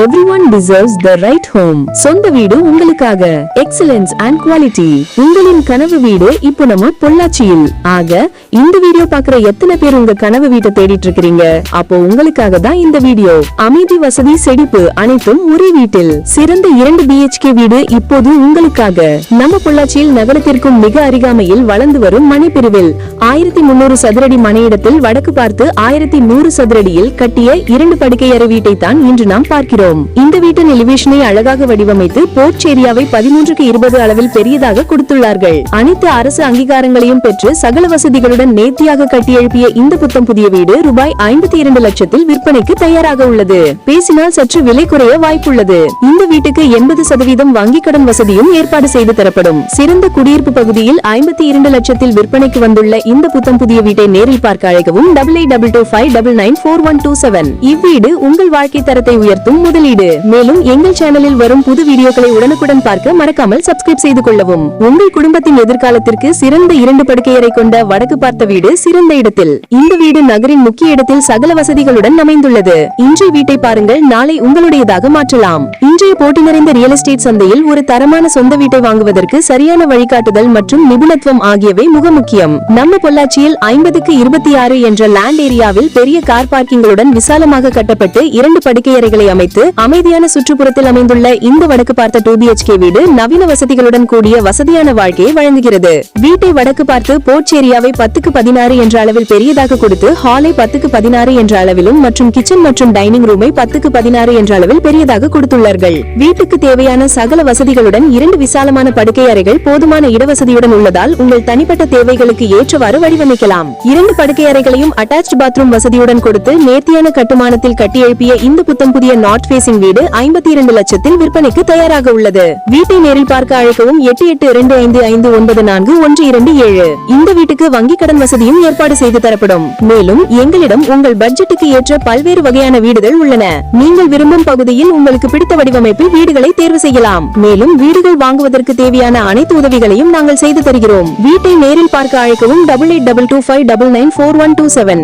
Everyone deserves the right home சொந்த வீடு உங்களுக்காக. எக்ஸலன்ஸ் அண்ட் குவாலிட்டி உங்களின் கனவு வீடு இப்போ நம்ம பொள்ளாச்சியில். ஆக இந்த வீடியோ பாக்குற எத்தனை பேர் உங்க கனவு வீட்டை தேடிட்டு இருக்கிறீங்க? அப்போ உங்களுக்காக தான் இந்த வீடியோ. அமைதி வசதி செழிப்பு அனைத்தும் ஒரே வீட்டில். சிறந்த இரண்டு பிஹெச்கே வீடு இப்போது உங்களுக்காக. நம்ம பொள்ளாச்சியில் நகரத்திற்கும் மிக அருகாமையில் வளர்ந்து வரும் மணிப்பிரிவில். ஆயிரத்தி முன்னூறு சதுரடி மனையிடத்தில் வடக்கு பார்த்து ஆயிரத்தி நூறு சதுரடியில் கட்டிய இரண்டு படுக்கையறை வீட்டை தான் இன்று நாம் பார்க்கிறோம். இந்த வீட்டின் எலிவேஷனை அழகாக வடிவமைத்து போர்ச் ஏரியாவை பதிமூன்றுக்கு இருபது அளவில் பெரியதாக கொடுத்துள்ளார்கள். அனைத்து அரசு அங்கீகாரங்களையும் பெற்று சகல வசதிகளுடன் நேர்த்தியாக கட்டி எழுப்பிய இந்த புத்தம் புதிய வீடு ரூபாய் ஐம்பத்தி இரண்டு லட்சத்தில் விற்பனைக்கு தயாராக உள்ளது. பேசினால் சற்று விலை குறைய வாய்ப்புள்ளது. இந்த வீட்டுக்கு எண்பது சதவீதம் வங்கிக் கடன் வசதியும் ஏற்பாடு செய்து தரப்படும். சிறந்த குடியிருப்பு பகுதியில் ஐம்பத்தி இரண்டு லட்சத்தில் விற்பனைக்கு வந்துள்ள இந்த எந்த புத்தம் புதிய வீட்டை நேரில் பார்க்க அழைக்கவும் double eight double two five double nine four one two seven இவ்வீடு உங்கள் வாழ்க்கை தரத்தை உயர்த்தும் முதலீடு. மேலும் எங்கள் சேனலில் வரும் புது வீடியோக்களை உடனுக்குடன் பார்க்க மறக்காமல் சப்ஸ்கிரைப் செய்து கொள்ளவும். உங்கள் குடும்பத்தின் எதிர்காலத்திற்கு சிறந்த இரண்டு படுக்கையறை கொண்ட வடக்கு பார்த்த வீடு சிறந்த இடத்தில். இந்த வீடு நகரின் முக்கிய இடத்தில் சகல வசதிகளுடன் அமைந்துள்ளது. இன்றைய வீட்டை பாருங்கள் நாளை உங்களுடையதாக மாற்றலாம். இன்றைய போட்டி நிறைந்த ரியல் எஸ்டேட் சந்தையில் ஒரு தரமான சொந்த வீட்டை வாங்குவதற்கு சரியான வழிகாட்டுதல் மற்றும் நிபுணத்துவம் ஆகியவை மிக முக்கியம். நம்ம பொள்ளாச்சியில் ஐம்பதுக்கு இருபத்தி ஆறு என்ற லேண்ட் ஏரியாவில் பெரிய கார் பார்க்கிங்களுடன் விசாலமாக கட்டப்பட்டு இரண்டு படுக்கையறைகளை அமைத்து அமைதியான சுற்றுப்புறத்தில் அமைந்துள்ள இந்த வடக்கு பார்த்த டூ பிஹெச்கே வீடு நவீன வசதிகளுடன் கூடிய வசதியான வாழ்க்கையை வழங்குகிறது. வீட்டை வடக்கு பார்த்து போர்ச் ஏரியாவை பத்துக்கு பதினாறு என்ற அளவில் பெரியதாக கொடுத்து ஹாலை பத்துக்கு பதினாறு என்ற அளவிலும் மற்றும் கிச்சன் மற்றும் டைனிங் ரூமை பத்துக்கு பதினாறு என்ற அளவில் பெரியதாக கொடுத்துள்ளார்கள். வீட்டுக்கு தேவையான சகல வசதிகளுடன் இரண்டு விசாலமான படுக்கை அறைகள் போதுமான இடவசதியுடன் உள்ளதால் உங்கள் தனிப்பட்ட தேவைகளுக்கு ஏற்றவாறு வடிவமைக்கலாம். இரண்டு படுக்கை அறைகளையும் அட்டாச் பாத்ரூம் வசதியுடன் கொடுத்து நேர்த்தியான கட்டுமானத்தில் கட்டி எழுப்பிய இந்த புத்தம் புதிய நார்த் பேசிங் வீடு ஐம்பத்தி இரண்டு லட்சத்தில் விற்பனைக்கு தயாராக உள்ளது. வீட்டை நேரில் பார்க்க அழைக்கவும் எட்டு எட்டு இரண்டு ஐந்து ஐந்து ஒன்பது நான்கு ஒன்று இரண்டு ஏழு. இந்த வீட்டுக்கு வங்கி கடன் வசதியும் ஏற்பாடு செய்து தரப்படும். மேலும் எங்களிடம் உங்கள் பட்ஜெட்டுக்கு ஏற்ற பல்வேறு வகையான வீடுகள் உள்ளன. நீங்கள் விரும்பும் பகுதியில் உங்களுக்கு பிடித்த வடிவமைப்பில் வீடுகளை தேர்வு செய்யலாம். மேலும் வீடுகள் வாங்குவதற்கு தேவையான அனைத்து உதவிகளையும் நாங்கள் செய்து தருகிறோம். வீட்டை நேரில் பார்க்க அழைக்கவும் double eight double two five double nine four one two seven